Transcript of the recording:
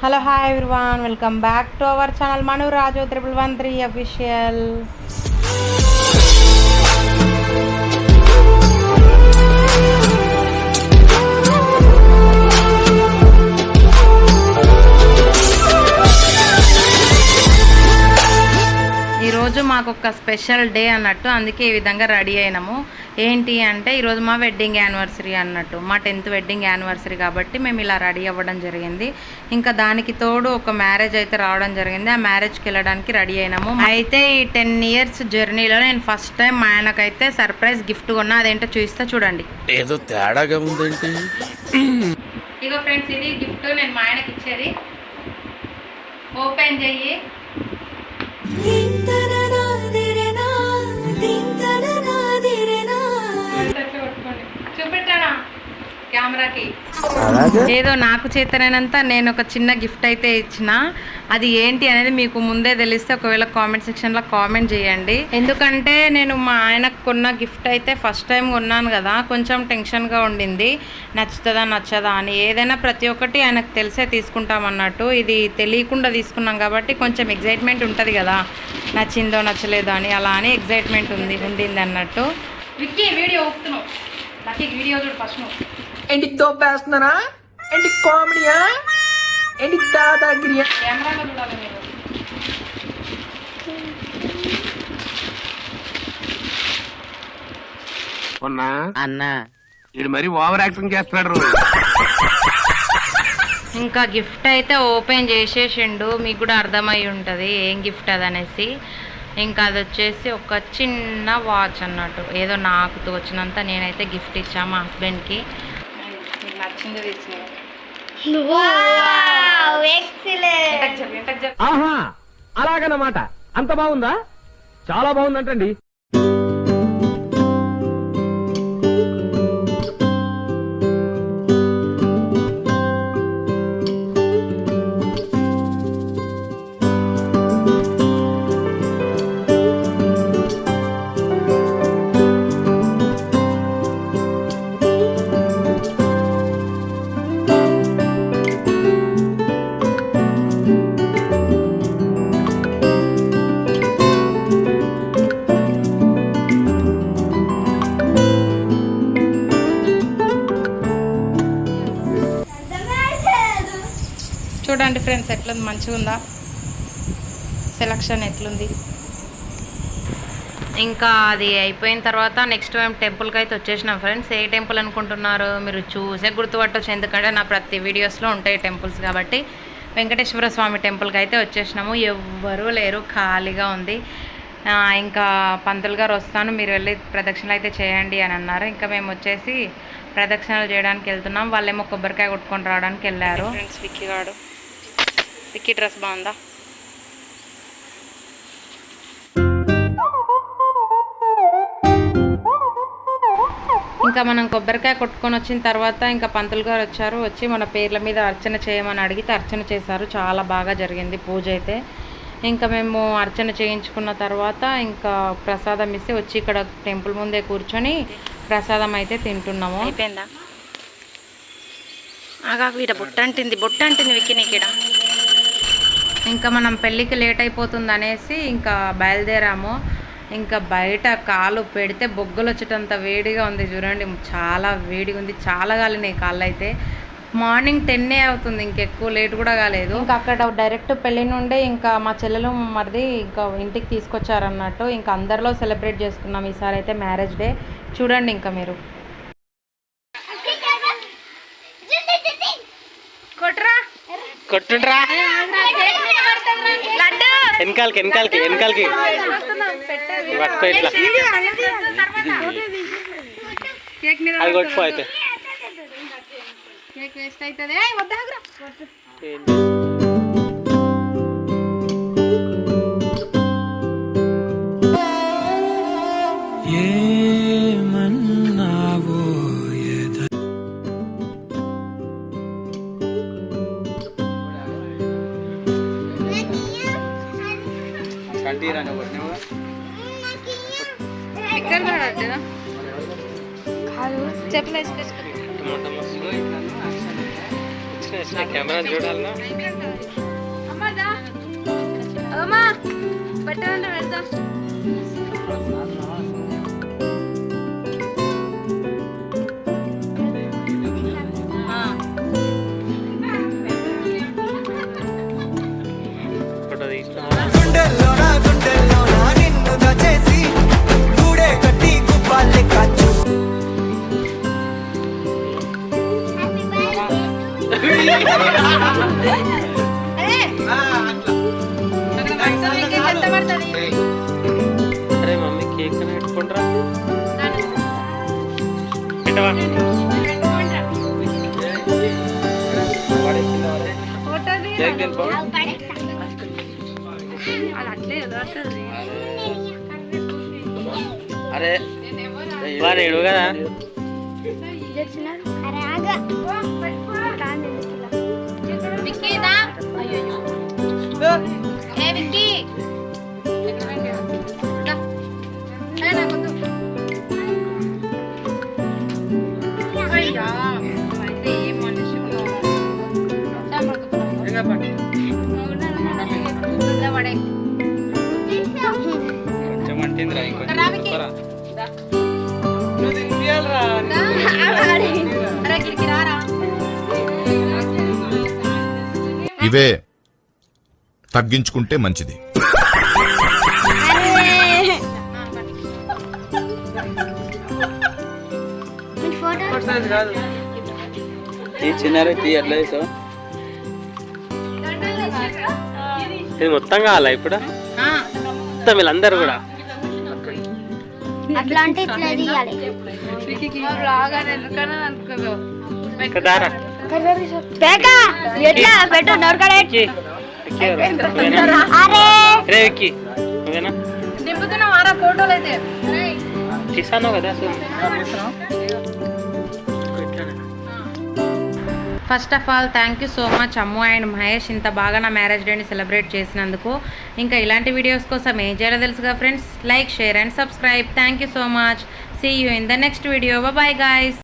Hello hi everyone welcome back to our channel Manu Raju triple one three official మాకు ఒక special day అన్నట్టు అందుకే ఈ విధంగా రెడీ అయినాము. ఏంటి అంటే ఈరోజు మా వెడ్డింగ్ యానివర్సరీ అన్నట్టు మా టెన్త్ వెడ్డింగ్ యానివర్సరీ కాబట్టి మేము ఇలా రెడీ అవ్వడం జరిగింది. ఇంకా దానికి తోడు ఒక మ్యారేజ్ అయితే రావడం జరిగింది. ఆ మ్యారేజ్కి వెళ్ళడానికి రెడీ అయినాము. అయితే ఈ టెన్ ఇయర్స్ జర్నీలో నేను ఫస్ట్ టైం మా ఆయనకైతే సర్ప్రైజ్ గిఫ్ట్ కొన్నా. అదేంటో చూస్తే చూడండి. ఏదో తేడాగా ఉందేంటి? ఇగో ఫ్రెండ్స్ ఇది గిఫ్ట్ నేను మా ఆయనకి ఇచ్చేది. ఓపెన్ చెయ్యి. కెమెరాకి. ఏదో నాకు చేతనైనంత నేను ఒక చిన్న గిఫ్ట్ అయితే ఇచ్చిన. అది ఏంటి అనేది మీకు ముందే తెలిస్తే ఒకవేళ కామెంట్ సెక్షన్లో కామెంట్ చేయండి. ఎందుకంటే నేను మా ఆయనకు కొన్న గిఫ్ట్ అయితే ఫస్ట్ టైం కొన్నాను కదా కొంచెం టెన్షన్గా ఉండింది. నచ్చుతుందా నచ్చదా అని. ఏదైనా ప్రతి ఒక్కటి ఆయనకు తెలిసే తీసుకుంటాం అన్నట్టు. ఇది తెలియకుండా తీసుకున్నాం కాబట్టి కొంచెం ఎగ్జైట్మెంట్ ఉంటుంది కదా. నచ్చిందో నచ్చలేదో అని అలా అని ఎగ్జైట్మెంట్ ఉంది ఉండింది అన్నట్టు. విక్కీ వీడియో ఊపుతున్నావు. ఏంటి తోపేస్తున్నానా? ఏంటి కామెడీయా? ఏంటి దాదాగిరియా ఉన్నా అన్నా. ఇది మరి ఓవర్ యాక్షన్ చేస్తున్నాడు ఇంకా గిఫ్ట్ అయితే ఓపెన్ చేసేసిండు మీకు కూడా అర్థమై ఉంటుంది ఏం గిఫ్ట్ అది అనేసి ఇంకా అది వచ్చేసి ఒక చిన్న వాచ్ అన్నట్టు. ఏదో నాకు తోచినంత నేనైతే గిఫ్ట్ ఇచ్చా మా హస్బెండ్కి. నచ్చింది తెచ్చిన. అలాగనమాట అంత బాగుందా? చాలా బాగుందంటండి. ఫ్రెండ్స్ ఎట్లుంది? మంచిగా ఉందా? సెలక్షన్ ఎట్లుంది? ఇంకా అది అయిపోయిన తర్వాత నెక్స్ట్ మేము టెంపుల్కి అయితే వచ్చేసినాం ఫ్రెండ్స్. ఏ టెంపుల్ అనుకుంటున్నారు మీరు చూసే గుర్తుపట్టవచ్చు ఎందుకంటే నా ప్రతి వీడియోస్లో ఉంటాయి టెంపుల్స్ కాబట్టి. వెంకటేశ్వర స్వామి టెంపుల్కి అయితే వచ్చేసినాము. ఎవ్వరూ లేరు. ఖాళీగా ఉంది. ఇంకా పంతులు గారు వస్తాను. మీరు వెళ్ళి ప్రదక్షిణలు అయితే చేయండి అని అన్నారు. ఇంకా మేము వచ్చేసి ప్రదక్షిణలు చేయడానికి వెళ్తున్నాం. వాళ్ళేమో కొబ్బరికాయ కొట్టుకొని రావడానికి వెళ్ళారు. ఫ్రెండ్స్ విక్కీ గాడు విక్కీ డ్రెస్ బాగుందా? ఇంకా మనం కొబ్బరికాయ కొట్టుకొని వచ్చిన తర్వాత ఇంకా పంతులు గారు వచ్చారు వచ్చి మన పేర్ల మీద అర్చన చేయమని అడిగితే అర్చన చేశారు. చాలా బాగా జరిగింది పూజ అయితే. ఇంకా మేము అర్చన చేయించుకున్న తర్వాత ఇంకా ప్రసాదం ఇస్తే వచ్చి ఇక్కడ టెంపుల్ ముందే కూర్చొని ప్రసాదం అయితే తింటున్నాము. అయిపోయిందా? ఆగా వీడ బొట్ట అంటింది బొట్ట అంటింది విక్కి ఇంకా మనం పెళ్ళికి లేట్ అయిపోతుంది అనేసి ఇంకా బయలుదేరాము. ఇంకా బయట కాలు పెడితే బొగ్గలు వచ్చేటంత వేడిగా ఉంది చూడండి. చాలా వేడిగా ఉంది. చాలా కాలినాయి కాళ్ళు అయితే మార్నింగ్ టెన్నే అవుతుంది. ఇంకెక్కువ లేట్ కూడా కాలేదు. ఇంకా అక్కడ డైరెక్ట్ పెళ్ళి నుండే ఇంకా మా చెల్లెలు మరిది ఇంకా ఇంటికి తీసుకొచ్చారన్నట్టు ఇంకా అందరిలో సెలబ్రేట్ చేసుకున్నాం. ఈసారి అయితే మ్యారేజ్ డే. చూడండి ఇంకా మీరు. కొట్టుండ్రా. వెనకాలకి వెనకాలకి వెనకాలకి. పట్టుకో ఇట్లా. అది కొట్టుకో అయితే. కేక్ వేస్ట్ అవుతుంది. ఏం చెప్పులు కాదు టమాటా కెమెరా చూడాలన్నా అమ్మా బట్టలు పెడతా. అరే మమ్మీ కేక్ పెట్టుకుంటారా? అరే వాడు ఏడు కదా? విక్కీదా రారా. ఇవే తగ్గించుకుంటే మంచిది. ఈ చిన్నారి తీ ఎట్లా చేసావు? ఇది మొత్తం కావాలా ఇప్పుడు? ఆ, మొత్తం వీళ్ళందరూ కూడా? అట్లా అంటే ఇట్లా తీయాలి. ఇక్కడ దారా ఎట్లా? పెట్టు నోరుకాడ విక్కీ, విక్కీ ఎవరు? నువ్వేనా? అరే. రే విక్కీ నువ్వేనా? దింపుతున్నావారా ఫోటోలు అయితే. తీసాను కదా first of all thank you so much Ammu and Mahesh ఇంత బాగా నా మ్యారేజ్ డేని సెలబ్రేట్ చేసినందుకు. ఇంకా ఇలాంటి వీడియోస్ కోసం ఏం చేయాలో తెలుసుగా friends like share and subscribe thank you so much see you in the next video bye guys